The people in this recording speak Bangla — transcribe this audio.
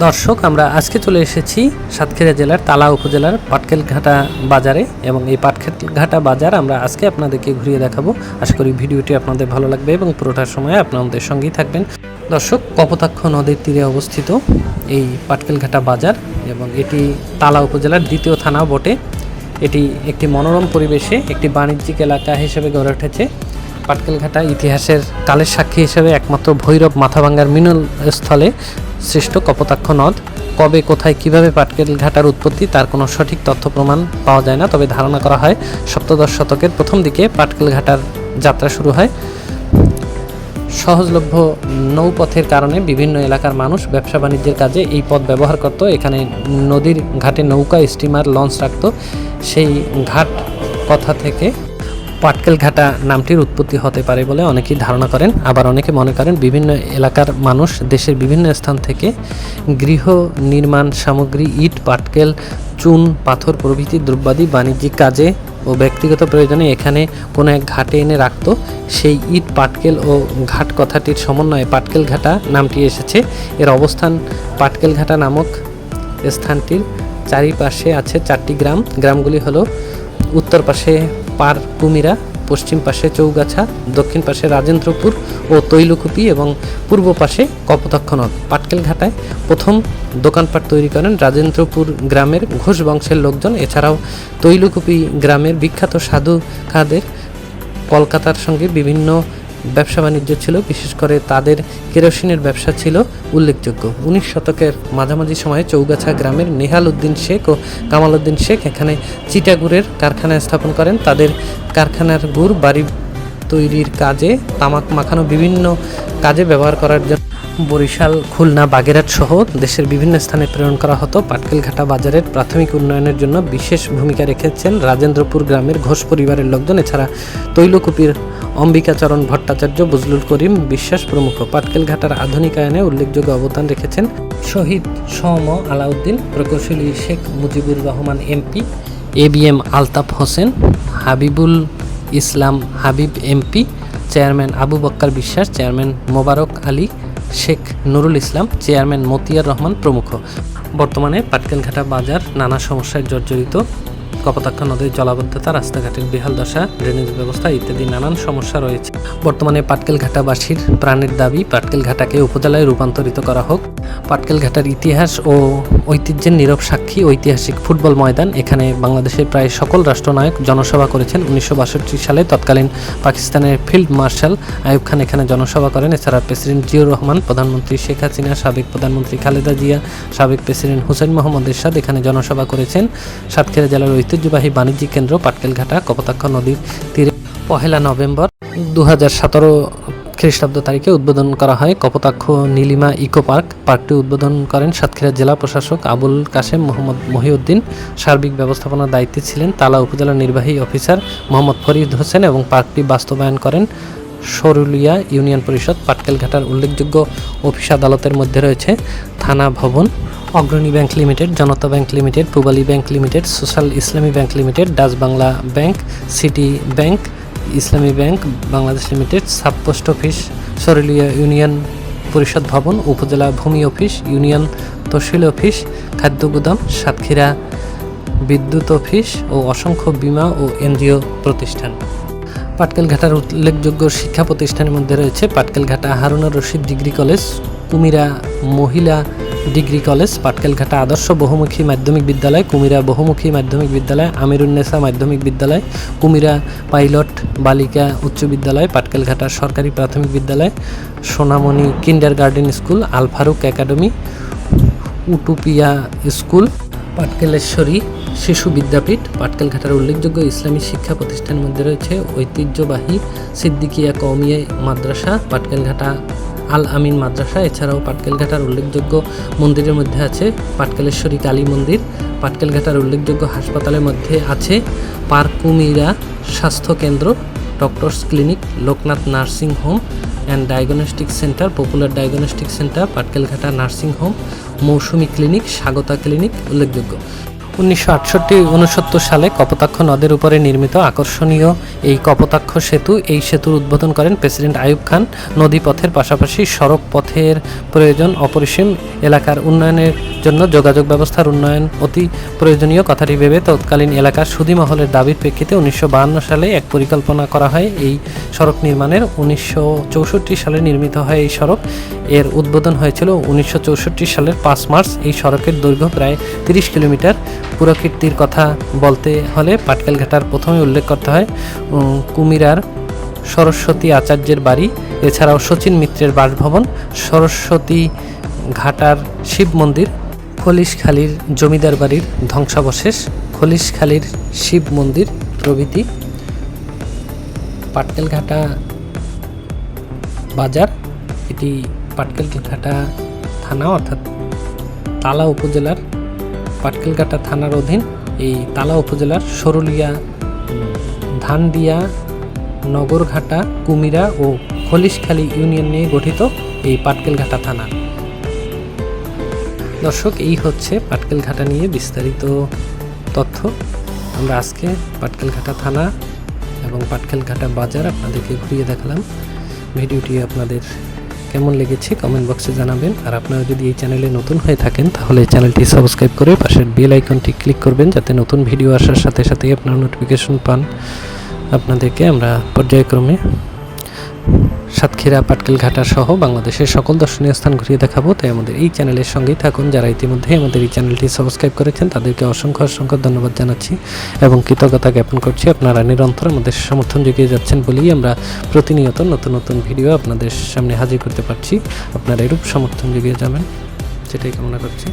দর্শক, আমরা আজকে চলে এসেছি সাতক্ষীরা জেলার তালা উপজেলার পাটকেলঘাটা বাজারে এবং এই পাটকেলঘাটা বাজার আমরা আজকে আপনাদেরকে ঘুরিয়ে দেখাবো। আশা করি ভিডিওটি আপনাদের ভালো লাগবে এবং পুরোটার সময় আপনাদের সঙ্গেই থাকবেন। দর্শক, কপোতাক্ষ নদীর তীরে অবস্থিত এই পাটকেলঘাটা বাজার এবং এটি তালা উপজেলার দ্বিতীয় থানা বটে। এটি একটি মনোরম পরিবেশে একটি বাণিজ্যিক এলাকা হিসেবে গড়ে উঠেছে। পাটকেলঘাটা ইতিহাসের কালের সাক্ষী হিসেবে একমাত্র ভৈরব মাথাভাঙ্গার মিনল স্থলে সৃষ্ট কপোতাক্ষ নদ, কবে, কোথায়, কীভাবে পাটকেল ঘাটার উৎপত্তি তার কোনো সঠিক তথ্য প্রমাণ পাওয়া যায় না। তবে ধারণা করা হয়, সপ্তদশ শতকের প্রথম দিকে পাটকেল ঘাটার যাত্রা শুরু হয়। সহজলভ্য নৌপথের কারণে বিভিন্ন এলাকার মানুষ ব্যবসা বাণিজ্যের কাজে এই পথ ব্যবহার করত। এখানে নদীর ঘাটে নৌকা, স্টিমার, লঞ্চ রাখত। সেই ঘাট কথা থেকে পাটকেল ঘাটা নামটির উৎপত্তি হতে পারে বলে অনেকেই ধারণা করেন। আবার অনেকে মনে করেন বিভিন্ন এলাকার মানুষ দেশের বিভিন্ন স্থান থেকে গৃহ নির্মাণ সামগ্রী, ইট, পাটকেল, চুন, পাথর প্রভৃতি দ্রব্যাদি বাণিজ্যিক কাজে ও ব্যক্তিগত প্রয়োজনে এখানে কোনো এক ঘাটে এনে রাখত। সেই ইট, পাটকেল ও ঘাট কথাটির সমন্বয়ে পাটকেল ঘাটা নামটি এসেছে। এর অবস্থান পাটকেল ঘাটা নামক স্থানটির চারিপাশে আছে চারটি গ্রাম। গ্রামগুলি হলো উত্তর পাশে পার কুমিরা পশ্চিম পাশে চৌগাছা, দক্ষিণ পাশে রাজেন্দ্রপুর ও তৈলকুপি এবং পূর্ব পাশে কপোতাক্ষ নদ পাটকেলঘাটায় প্রথম দোকানপাট তৈরি করেন রাজেন্দ্রপুর গ্রামের ঘোষ বংশের লোকজন। এছাড়াও তৈলকুপি গ্রামের বিখ্যাত সাধু খাদের কলকাতার সঙ্গে বিভিন্ন ব্যবসা বাণিজ্য ছিল, বিশেষ করে তাদের কেরোসিনের ব্যবসা ছিল উল্লেখযোগ্য। উনিশ শতকের মাঝামাঝি সময়ে চৌগাছা গ্রামের নেহাল উদ্দিন শেখ ও কামাল উদ্দিন শেখ এখানে চিটাগুড়ের কারখানা স্থাপন করেন। তাদের কারখানার গুড় বাড়ি তৈরির কাজে তামাক মাখানো বিভিন্ন কাজে ব্যবহার করার জন্য বরিশাল, খুলনা, বাগেরহাট সহ দেশের বিভিন্ন স্থানে প্রেরণ করা হতো। পাটকেলঘাটা বাজারের প্রাথমিক উন্নয়নের জন্য বিশেষ ভূমিকা রেখেছেন রাজেন্দ্রপুর গ্রামের ঘোষ পরিবারের লোকজন। এছাড়া তৈলকুপির অম্বিকাচরণ ভট্টাচার্য, বজলুল করিম বিশ্বাস প্রমুখ। পাটকেলঘাটার আধুনিকায়নে উল্লেখযোগ্য অবদান রেখেছেন শহীদ সম আলাউদ্দিন, প্রকৌশলী Sheikh Mujibur Rahman MP, A B M Altaf Hossain, Habibul Islam Habib MP, chairman Abu Bakkar Biswas, chairman Mobarak Ali, Sheikh Nurul Islam, chairman Motiar Rahman প্রমুখ। বর্তমানে পাটকেলঘাটা বাজার নানা সমস্যায় জর্জরিত। কপোতাক্ষ নদীর জলাবদ্ধতা, রাস্তাঘাটের বেহাল দশা, ড্রেনেজ ব্যবস্থা ইত্যাদি নানান সমস্যা রয়েছে। বর্তমানে পাটকেলঘাটাবাসীর প্রাণের দাবি, পাটকেলঘাটাকে উপজেলায় রূপান্তরিত করা হোক। পাটকেলঘাটার ইতিহাস ও ঐতিহ্যের নীরব সাক্ষী ঐতিহাসিক ফুটবল ময়দান, এখানে বাংলাদেশের প্রায় সকল রাষ্ট্রনায়ক জনসভা করেছেন। উনিশশো বাষট্টি সালে তৎকালীন পাকিস্তানের ফিল্ড মার্শাল আয়ুব খান এখানে জনসভা করেন। এছাড়া প্রেসিডেন্ট জিয়ুর রহমান, প্রধানমন্ত্রী শেখ হাসিনা, সাবেক প্রধানমন্ত্রী খালেদা জিয়া, সাবেক প্রেসিডেন্ট হুসেন মোহাম্মদ এরশাদ এখানে জনসভা করেছেন। সাতক্ষীরা জেলার ঐতিহ্যবাহী বাণিজ্যিক কেন্দ্র পাটকেলঘাটা, কপোতাক্ষ নদীর তীরে পহেলা নভেম্বর দু হাজার সতেরো খ্রিস্টাব্দ তারিখে উদ্বোধন করা হয় কপোতাক্ষ নীলিমা ইকো পার্ক। পার্কটি উদ্বোধন করেন সাতক্ষীরা জেলা প্রশাসক আবুল কাশেম মোহাম্মদ মহিউদ্দিন। সার্বিক ব্যবস্থাপনার দায়িত্বে ছিলেন তালা উপজেলা নির্বাহী অফিসার মোহাম্মদ ফরিদ হোসেন এবং পার্কটি বাস্তবায়ন করেন সরুলিয়া ইউনিয়ন পরিষদ পাটকেলঘাটার উল্লেখযোগ্য অফিস আদালতের মধ্যে রয়েছে থানা ভবন, Agrani bank limited, Janata bank limited, Pubali bank limited, social Islami bank limited, Dutch Bangla bank, city bank, Islami bank, Bangladesh limited, sub post office Sarulia union পরিষদ ভবন, উপজেলা ভূমি অফিস, ইউনিয়ন তহসিল অফিস, খাদ্য গুদাম, সাতক্ষীরা বিদ্যুৎ অফিস ও অসংখ্য বীমা ও এনজিও প্রতিষ্ঠান। পাটকেলঘাটার উল্লেখযোগ্য শিক্ষা প্রতিষ্ঠানের মধ্যে রয়েছে পাটকেলঘাটা হারুনুর রশিদ ডিগ্রি কলেজ, কুমিরা মহিলা ডিগ্রি কলেজ, পাটকেলঘাটা আদর্শ বহুমুখী মাধ্যমিক বিদ্যালয়, কুমিরা বহুমুখী মাধ্যমিক বিদ্যালয় আমিরুন্নেসা মাধ্যমিক বিদ্যালয়, কুমিরা পাইলট বালিকা উচ্চ বিদ্যালয়, পাটকেলঘাটা সরকারি প্রাথমিক বিদ্যালয়, Sonamoni kindergarten school, Alfaruk academy, utopia school. Patkeleshwari শিশু বিদ্যাপীঠ পাটকেলঘাটার উল্লেখযোগ্য ইসলামী শিক্ষা প্রতিষ্ঠানের মধ্যে রয়েছে ঐতিহ্যবাহী সিদ্দিকিয়া কৌমিয়া মাদ্রাসা পাটকেলঘাটা আল আমিন মাদ্রাসা, এছাড়াও পাটকেলঘাটার উল্লেখযোগ্য মন্দিরের মধ্যে আছে পাটকেলেশ্বরী কালী মন্দির পাটকেলঘাটার উল্লেখযোগ্য হাসপাতালের মধ্যে আছে পার্কুমিরা স্বাস্থ্য কেন্দ্র, doctors clinic, Loknath nursing home and diagnostic centre popular diagnostic centre Patkelghata nursing home Mousumi clinic Swagata clinic উল্লেখযোগ্য। উনিশশো আটষট্টি উনসত্তর সালে কপোতাক্ষ নদের উপরে নির্মিত আকর্ষণীয় এই কপোতাক্ষ সেতু, এই সেতুর উদ্বোধন করেন প্রেসিডেন্ট আইয়ুব খান। নদী পথের পাশাপাশি সড়ক পথের প্রয়োজন অপরিসীম। এলাকার উন্নয়নের জন্য যোগাযোগ ব্যবস্থার উন্নয়ন অতি প্রয়োজনীয় কথাটি ভেবে তৎকালীন এলাকার সুদী মহলের দাবির প্রেক্ষিতে উনিশশো সালে এক পরিকল্পনা করা হয় এই সড়ক নির্মাণের। উনিশশো চৌষট্টি সালে নির্মিত হয় এই সড়ক। এর উদ্বোধন হয়েছিল উনিশশো চৌষট্টি সালের পাঁচ মার্চ। এই সড়কের দৈর্ঘ্য প্রায় তিরিশ কিলোমিটার। পুরকীর্তির কথা বলতে হলে পাটকেলঘাটার প্রথমে উল্লেখ করতে হয় কুমিরার সরস্বতী আচার্যের বাড়ি, এছাড়াও শচীন মিত্রের বাসভবন, সরস্বতী ঘাটার শিব মন্দির, খলিশখালীর জমিদার বাড়ির ধ্বংসাবশেষ, খলিশখালীর শিব মন্দির প্রভৃতি পাটকেলঘাটা বাজার, এটি পাটকেলঘাটা থানা অর্থাৎ তালা উপজেলার পাটকেলঘাটা থানার অধীন এই তালা উপজেলার সরুলিয়া ধানদিয়া, নগরঘাটা, কুমিরা ও খলিশখালী ইউনিয়ন নিয়ে গঠিত এই পাটকেলঘাটা থানা। দর্শক, এই হচ্ছে পাটকেলঘাটা নিয়ে বিস্তারিত তথ্য। আমরা আজকে পাটকেলঘাটা থানা এবং পাটকেলঘাটা বাজার আপনাদেরকে ঘুরিয়ে দেখালাম। ভিডিওটি আপনাদের কেমন লেগেছে কমেন্ট বক্সে জানাবেন। আর আপনারা যদি এই চ্যানেলে নতুন হয়ে থাকেন, তাহলে চ্যানেলটি সাবস্ক্রাইব করে পাশের বেল আইকনটি ক্লিক করবেন, যাতে নতুন ভিডিও আসার সাথে সাথেই আপনার নোটিফিকেশন পান। আপনাদেরকে আমরা পর্যায়ক্রমে সাতক্ষীরা, পাটকেলঘাটা সহ বাংলাদেশের সকল দর্শনীয় স্থান ঘুরিয়ে দেখাবো। তাই আমাদের এই চ্যানেলের সঙ্গেই থাকুন। যারা ইতিমধ্যে আমাদের এই চ্যানেলটি সাবস্ক্রাইব করেছেন, তাদেরকে অসংখ্য অসংখ্য ধন্যবাদ জানাচ্ছি এবং কৃতজ্ঞতা জ্ঞাপন করছি। আপনারা নিরন্তর আমাদের সমর্থন জুগিয়ে যাচ্ছেন বলেই আমরা প্রতিনিয়ত নতুন নতুন ভিডিও আপনাদের সামনে হাজির করতে পারছি। আপনারা এরূপ সমর্থন জুগিয়ে যাবেন। সেটাই কামনা করছি।